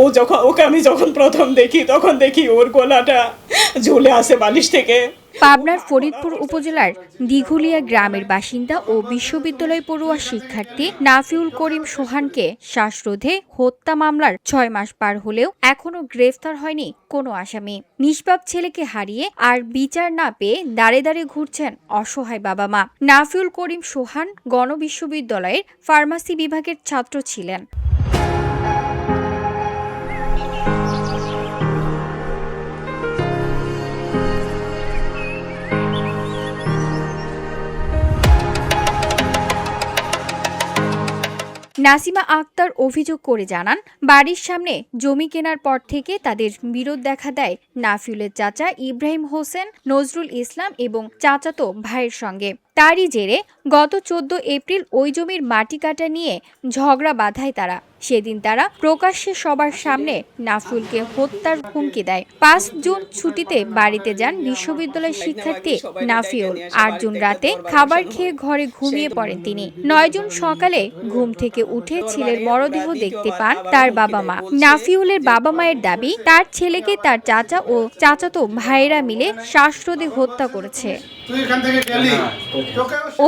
ও যখন, ওকে আমি যখন প্রথম দেখি, তখন দেখি ওর গলাটা ঝুলে আসে বালিশ থেকে। পাবনার ফরিদপুর উপজেলার দিঘুলিয়া গ্রামের বাসিন্দা ও বিশ্ববিদ্যালয় পড়ুয়া শিক্ষার্থী নাফিউল করিম সোহানকে শ্বাসরোধে হত্যা মামলার ছয় মাস পার হলেও এখনও গ্রেফতার হয়নি কোনো আসামি। নিষ্পাপ ছেলেকে হারিয়ে আর বিচার না পেয়ে দাঁড়ে দাঁড়ে ঘুরছেন অসহায় বাবা মা নাফিউল করিম সোহান গণবিশ্ববিদ্যালয়ের ফার্মাসি বিভাগের ছাত্র ছিলেন। নাসিমা আক্তার অভিযোগ করে জানান, বাড়ির সামনে জমি কেনার পর থেকে তাদের বিরোধ দেখা দেয় নাফিউলের চাচা ইব্রাহিম হোসেন, নজরুল ইসলাম এবং চাচাতো ভাইয়ের সঙ্গে। তারই জেরে গত চোদ্দ এপ্রিল ওই জমির মাটি কাটা নিয়ে ঝগড়া বাঁধায় তারা। সেদিন তারা প্রকাশ্যে সবার সামনে নাফিউলকে হত্যার হুমকি দেয়। পাঁচ জুন ছুটিতে বাড়িতে যান বিশ্ববিদ্যালয়ের শিক্ষার্থী নাফিউল। আট জুন রাতে খাবার খেয়ে ঘরে ঘুমিয়ে পড়েন তিনি। নয় জুন সকালে ঘুম থেকে উঠে ছেলের মরদেহ দেখতে পান তার বাবা মা। নাফিউলের বাবা মায়ের দাবি তার ছেলেকে তার চাচা ও চাচাতো ভাইয়েরা মিলে শ্বাসরোধে হত্যা করেছে। তুই এখান থেকে গেলি?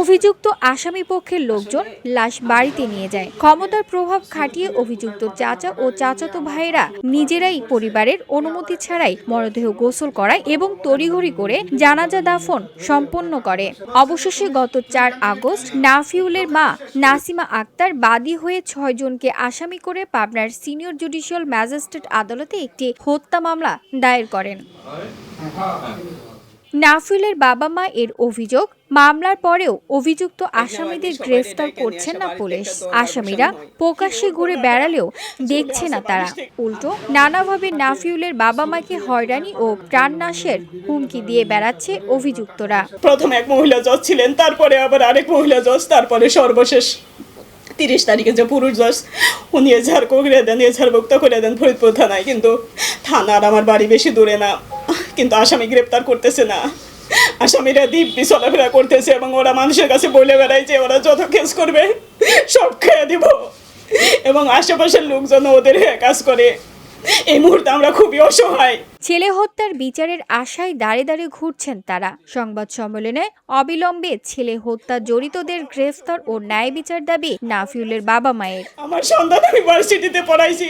অভিযুক্ত আসামি পক্ষের লোকজন লাশ বাড়িতে নিয়ে যায়। ক্ষমতার প্রভাব খাটিয়ে অভিযুক্ত চাচা ও চাচাতো ভাইয়েরা নিজেরাই পরিবারের অনুমতি ছাড়াই মরদেহ গোসল করায় এবং তড়িঘড়ি করে জানাজা দাফন সম্পন্ন করে। অবশেষে গত চার আগস্ট নাফিউলের মা নাসিমা আক্তার বাদী হয়ে ছয়জনকে আসামি করে পাবনার সিনিয়র জুডিশিয়াল ম্যাজিস্ট্রেট আদালতে একটি হত্যা মামলা দায়ের করেন। নাফিলের বাবা মা এর অভিযোগ মামলার পরেও অভিযুক্ত আসামিদের গ্রেফতার করছেন না পুলিশ। আসামিরা প্রকাশ্যে ঘুরে বেড়ালেও দেখছে না তারা। উল্টো নানাভাবে নাফিউলের বাবা মাকে হয়রানি ও প্রাণনাশের হুমকি দিয়ে বেড়াচ্ছে অভিযুক্তরা। প্রথম এক মহিলা জজ ছিলেন তারপরে আবার আরেক মহিলা জজ তারপরে সর্বশেষ তিরিশ তারিখে যে পুরুষ জজ উনি এজাহার করে দেন এজাহারভুক্ত করে দেন ফরিদপুর থানায়। কিন্তু থানার আমার বাড়ি বেশি দূরে না। কিন্তু আসামি গ্রেপ্তার করতেছে না। আসামিরা দিব্যি চলাফেরা করতেছে এবং ওরা মানুষের কাছে বলে বেড়ায় যে ওরা যত কেস করবে, সব খেয়ে দিব। এবং আশেপাশের লোকজন ওদের হয়ে কাজ করে। এই মুহূর্তে আমরা খুবই অসহায়। ছেলে হত্যার বিচারের আশায় দাঁড়ে দাঁড়িয়ে ঘুরছেন তারা। সংবাদ সম্মেলনে অবিলম্বে ছেলে হত্যা জড়িতদের গ্রেফতার ও ন্যায় বিচার দাবি নাফিউলের বাবা মায়ের। আমার সন্তান আমি ভার্সিটিতে পড়াইছি।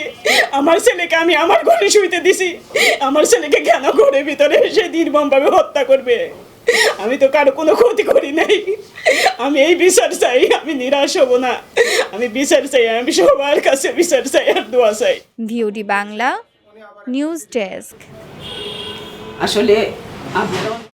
আমার ছেলেকে আমি আমার ঘরে শুইতে দিছি। আমার ছেলেকে কেন ঘরের ভিতরে এসে নির্মমভাবে হত্যা করবে? আমি তো কারও কোনো ক্ষতি করি নাই। আমি এই বিচার চাই আমি নিরাশ হব না। আমি বিচার চাই আমি সবার কাছে বিচার চাই আর দোয়া চাই। VOD Bangla news desk. আসলে আপনারা